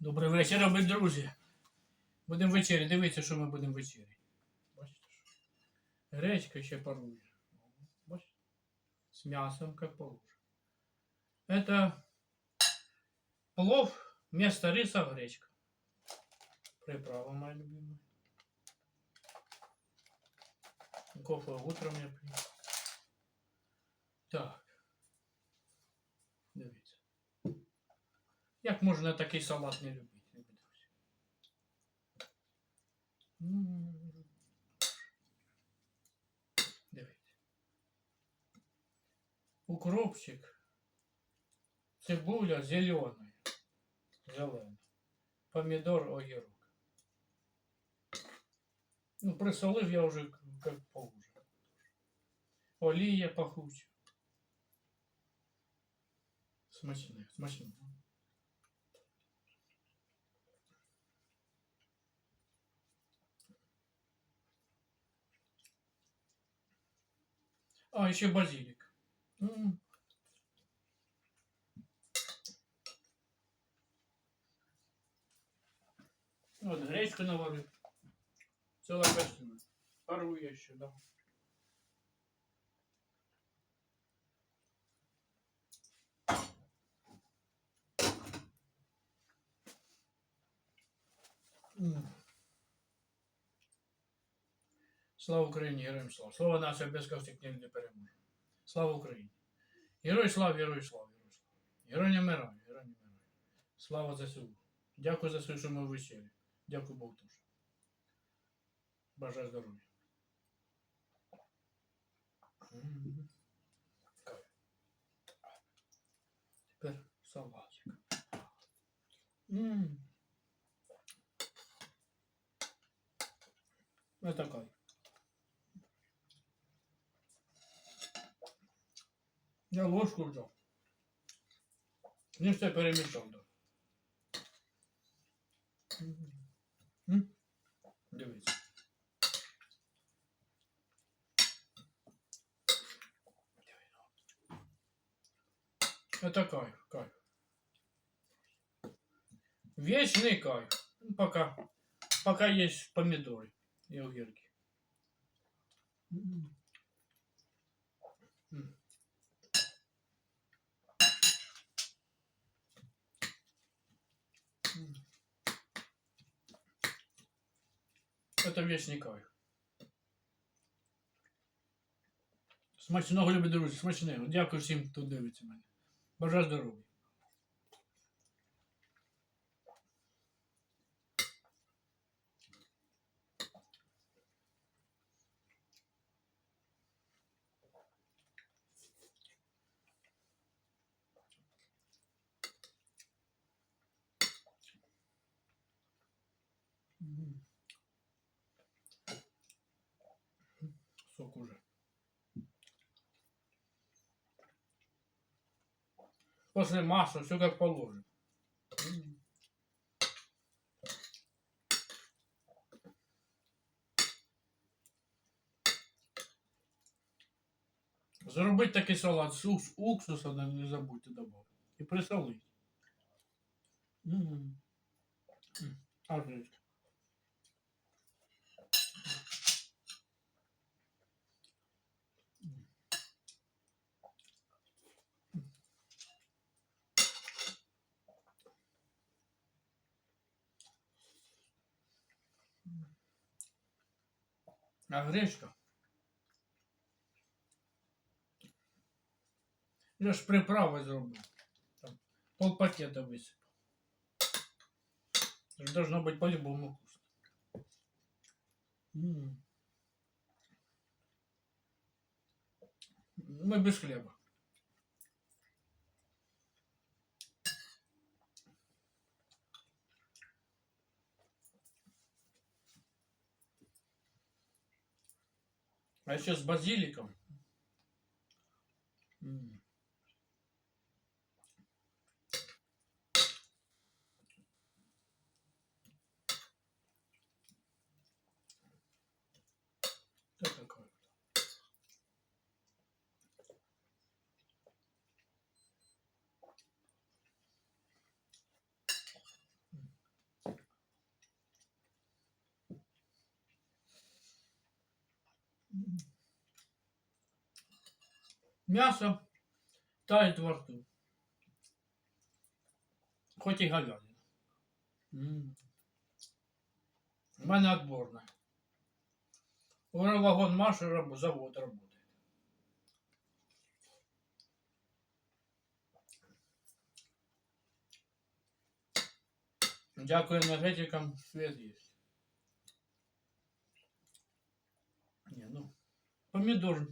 Добрий вечір, любі друзі. Будемо вечері. Дивіться, що ми будемо вечері. Бачите? що? Гречка ще парує. Бачите? З м'ясом, як положено. Это плов вместо риса гречка. Приправа моя любимая. Кофе утром я пью. Так. Як можна такий салат не любити, любі друзі? М. Дивіться. Укропчик. Цибуля зелена. Зелена. Помідор, огірок. Ну, присолив я вже як положено. Олія пахуча. Смачне, смачне. А, еще базилик. М. Вот гречку наварив. Целая картина. Пару я еще, да. М. Слава Україні, героям слава. Слава нація без костик не переможе. Слава Україні. Герой слава, герой слава, герой слава. Герой не вмирає, герой не вмирає. Слава ЗСУ. Дякую за все, що ми висіли. Дякую Богу теж. Бажаю здоров'я. Тепер салатик. М. Это Я ложку взяв. Не все перемішав? Дивіться. Это кайф, кайф. Вечный кайф. Пока, пока есть помидоры и огурки. М. М. М. Это вечный кайф. Смачного, любі друзі, смачного. Дякую всім, хто дивиться мене. Бажаю здоров'я. После масла все как положено. Зробити такий салат з укс- уксуса, не забудьте добавити. І присолити. М. М. А гречка. Я ж приправи зробив. Там пол пакета висипав. Должно быть по-любому вкусно. М. Мы без хлеба. А еще с базиликом. М. Что М'ясо тает во рту. Хоч і говядина. У мене отборна. Уже вагон Маши раб- завод работает. Дякую энергетикам, свет есть. Не, ну, помидор.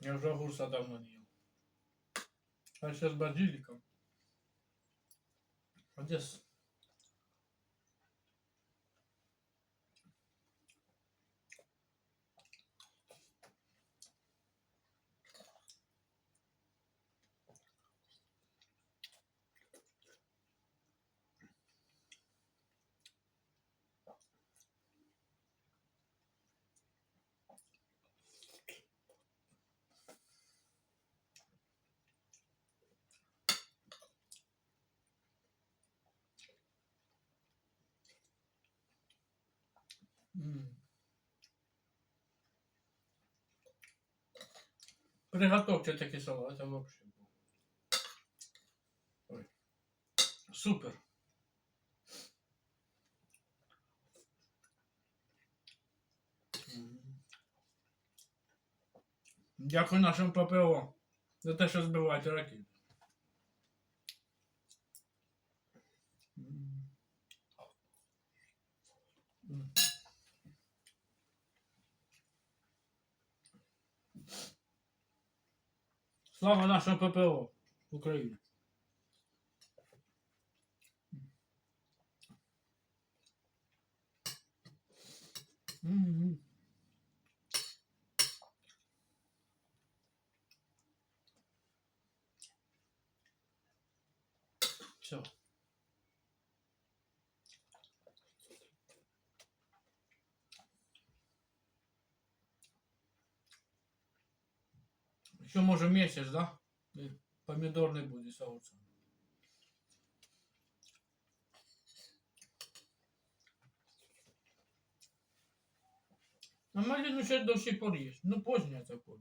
Я уже огурца давно не ел. А сейчас базиликом. А где с- М. Приготовьте такие салаты, это вообще. Ой. Супер. М. Дякую нашим ППО за те, що збивають ракети. Слава нашому ППО. М. Все. Еще може месяц, да? Помидорный будет с огурцом. А малину ще до сих пор есть. Ну, позднее такое.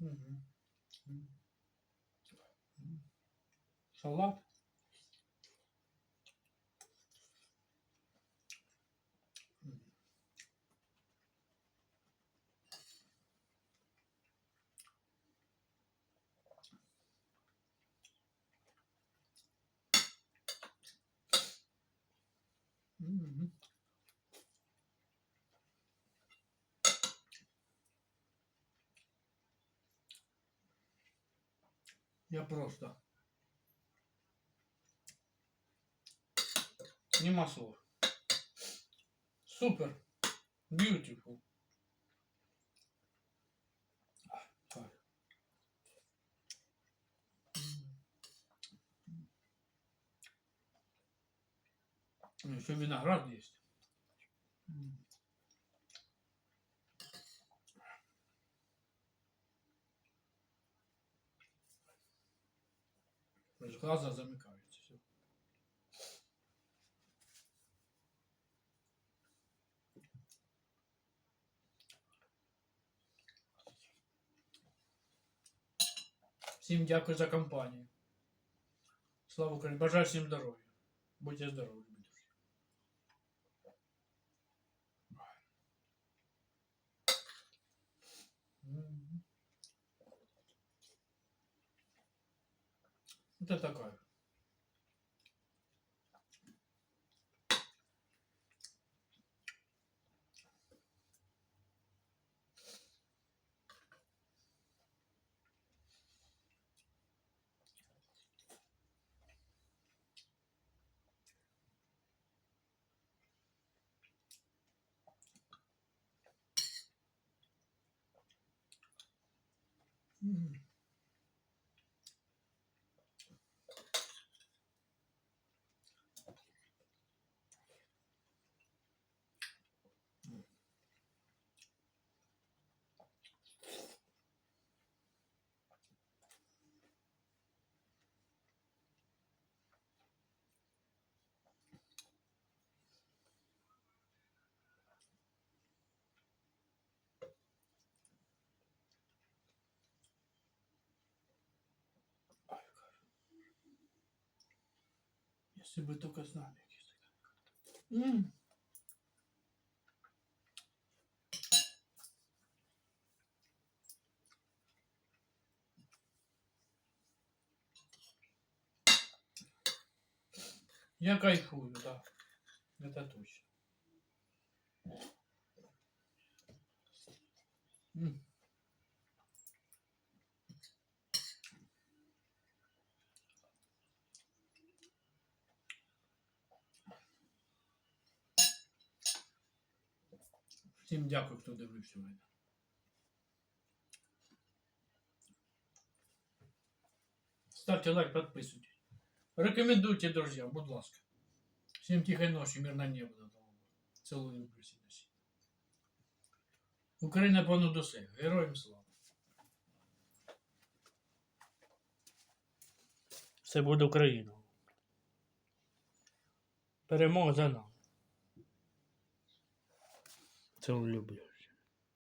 М. Салат. Я просто. Нема слов. Супер. Beautiful. Так. Еще виноград есть. М. То есть глаза замыкаются. Всё. Всім дякую за компанію. Слава Україні. Бажаю всім здоров'я. Будьте здорові, Это такая. М. Если бы только знали. Я кайфую, да. Это точно. М. Всім дякую, хто дивився мене. Ставьте лайк, подписывайтесь. Рекомендуйте друзьям, будь ласка. Всем тихой ночи, головою. Цілую люблю всі на світі. Україна понад усе. Героям слава. Все буде Україна. Перемога за нами. Цілую люблю.